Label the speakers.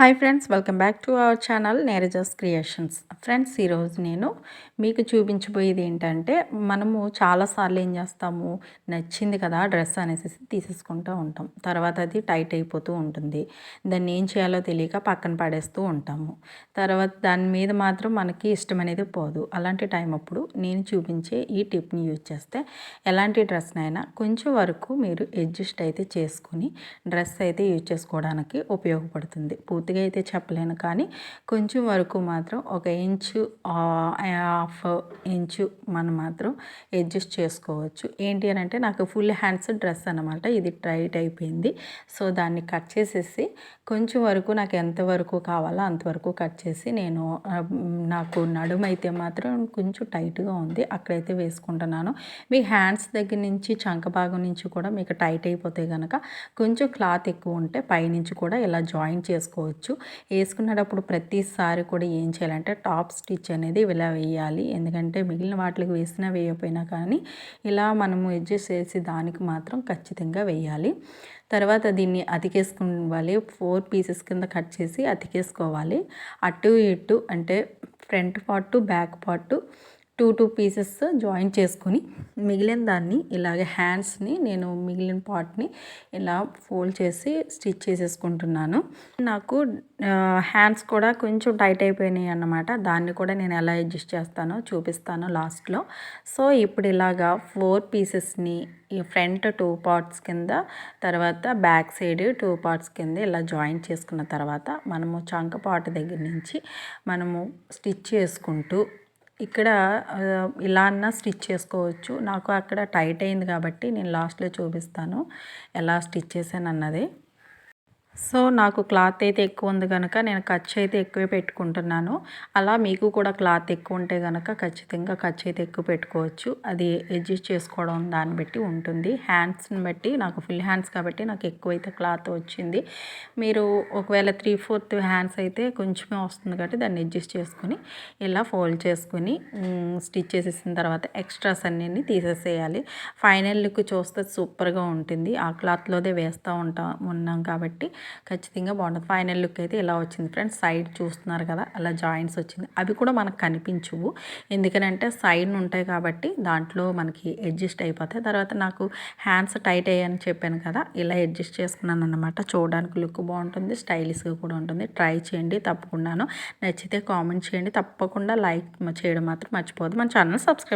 Speaker 1: Hi friends welcome back to our channel Neeraja's creations. Friends ఈరోజు నేను మీకు చూపించబోయేది ఏంటంటే మనము చాలాసార్లు ఏం చేస్తాము నచ్చింది కదా డ్రెస్ అనేసి తీసేసుకుంటూ ఉంటాం. తర్వాత అది టైట్ అయిపోతూ ఉంటుంది. దాన్ని ఏం చేయాలో తెలియక పక్కన పడేస్తూ ఉంటాము. తర్వాత దాని మీద మాత్రం మనకి ఇష్టం అనేది పోదు. అలాంటి టైం అప్పుడు నేను చూపించే ఈ టిప్ని యూజ్ చేస్తే ఎలాంటి డ్రెస్నైనా కొంచెం వరకు మీరు అడ్జస్ట్ అయితే చేసుకుని డ్రెస్ అయితే యూజ్ చేసుకోవడానికి ఉపయోగపడుతుంది. పూర్తి పూర్తిగా అయితే చెప్పలేను. కానీ కొంచెం వరకు మాత్రం ఒక ఇంచు హాఫ్ ఇంచు మనం మాత్రం అడ్జస్ట్ చేసుకోవచ్చు. ఏంటి అని అంటే నాకు ఫుల్ హ్యాండ్స్ డ్రెస్ అనమాట ఇది టైట్ అయిపోయింది. సో దాన్ని కట్ చేసేసి కొంచెం వరకు నాకు ఎంతవరకు కావాలో అంతవరకు కట్ చేసి నేను నాకు నడుము అయితే మాత్రం కొంచెం టైట్గా ఉంది. అక్కడైతే వేసుకుంటున్నాను. మీ హ్యాండ్స్ దగ్గర నుంచి చంక భాగం నుంచి కూడా మీకు టైట్ అయిపోతే కనుక కొంచెం క్లాత్ ఎక్కువ ఉంటే పైనుంచి కూడా ఇలా జాయిన్ చేసుకోవచ్చు. వేసుకునేటప్పుడు ప్రతిసారి కూడా ఏం చేయాలంటే టాప్ స్టిచ్ అనేది ఇలా వేయాలి. ఎందుకంటే మిగిలిన వాటికి వేసినా వేయకపోయినా కానీ ఇలా మనము అడ్జస్ట్ చేసి దానికి మాత్రం ఖచ్చితంగా వేయాలి. తర్వాత దీన్ని అతికేసుకోవాలి. ఫోర్ పీసెస్ కింద కట్ చేసి అతికేసుకోవాలి. అటు ఇటు అంటే front part back part two two pieces join చేసుకుని మిగిలిన దాన్ని ఇలాగే హ్యాండ్స్ని నేను మిగిలిన పార్ట్ని ఇలా ఫోల్డ్ చేసి స్టిచ్ చేసేసుకుంటున్నాను. నాకు హ్యాండ్స్ కూడా కొంచెం టైట్ అయిపోయినాయి అన్నమాట. దాన్ని కూడా నేను ఎలా అడ్జస్ట్ చేస్తానో చూపిస్తాను లాస్ట్లో. సో ఇప్పుడు ఇలాగా ఫోర్ పీసెస్ని ఈ ఫ్రంట్ టూ పార్ట్స్ కింద తర్వాత బ్యాక్ సైడ్ టూ పార్ట్స్ కింద ఇలా జాయిన్ చేసుకున్న తర్వాత మనము చంక పార్ట్ దగ్గర నుంచి మనము స్టిచ్ చేసుకుంటూ ఇక్కడ ఇలా అన్నా స్టిచ్ చేసుకోవచ్చు. నాకు అక్కడ టైట్ అయింది కాబట్టి నేను లాస్ట్లో చూపిస్తాను. ఎలా స్టిచ్ చేశాను అన్నది సో నాకు క్లాత్ అయితే ఎక్కువ ఉంది కనుక నేను ఖర్చు అయితే ఎక్కువే పెట్టుకుంటున్నాను. అలా మీకు కూడా క్లాత్ ఎక్కువ ఉంటే కనుక ఖచ్చితంగా ఖర్చు అయితే ఎక్కువ పెట్టుకోవచ్చు. అది అడ్జస్ట్ చేసుకోవడం దాన్ని బట్టి ఉంటుంది. హ్యాండ్స్ని బట్టి నాకు ఫుల్ హ్యాండ్స్ కాబట్టి నాకు ఎక్కువైతే క్లాత్ వచ్చింది. మీరు ఒకవేళ త్రీ ఫోర్త్ హ్యాండ్స్ అయితే కొంచెమే వస్తుంది కాబట్టి దాన్ని అడ్జస్ట్ చేసుకుని ఇలా ఫోల్డ్ చేసుకుని స్టిచ్ చేసేసిన తర్వాత ఎక్స్ట్రాస్ అన్నీ తీసేసేయాలి. ఫైనల్ లుక్ చూస్తే సూపర్గా ఉంటుంది. ఆ క్లాత్లోదే వేస్తూ ఉంటాం ఉన్నాం కాబట్టి ఖచ్చితంగా బాగుంటుంది. ఫైనల్ లుక్ అయితే ఇలా వచ్చింది. ఫ్రెండ్స్ సైడ్ చూస్తున్నారు కదా అలా జాయింట్స్ వచ్చింది. అవి కూడా మనకు కనిపించవు. ఎందుకనంటే సైడ్ ఉంటాయి కాబట్టి దాంట్లో మనకి అడ్జస్ట్ అయిపోతాయి. తర్వాత నాకు హ్యాండ్స్ టైట్ అయ్యాయని చెప్పాను కదా ఇలా అడ్జస్ట్ చేసుకున్నాను అనమాట చూడడానికి లుక్ బాగుంటుంది స్టైలిష్గా కూడా ఉంటుంది. ట్రై చేయండి తప్పకుండాను. నచ్చితే కామెంట్ చేయండి. తప్పకుండా లైక్ చేయడం మాత్రం మర్చిపోదు మన ఛానల్ సబ్స్క్రైబ్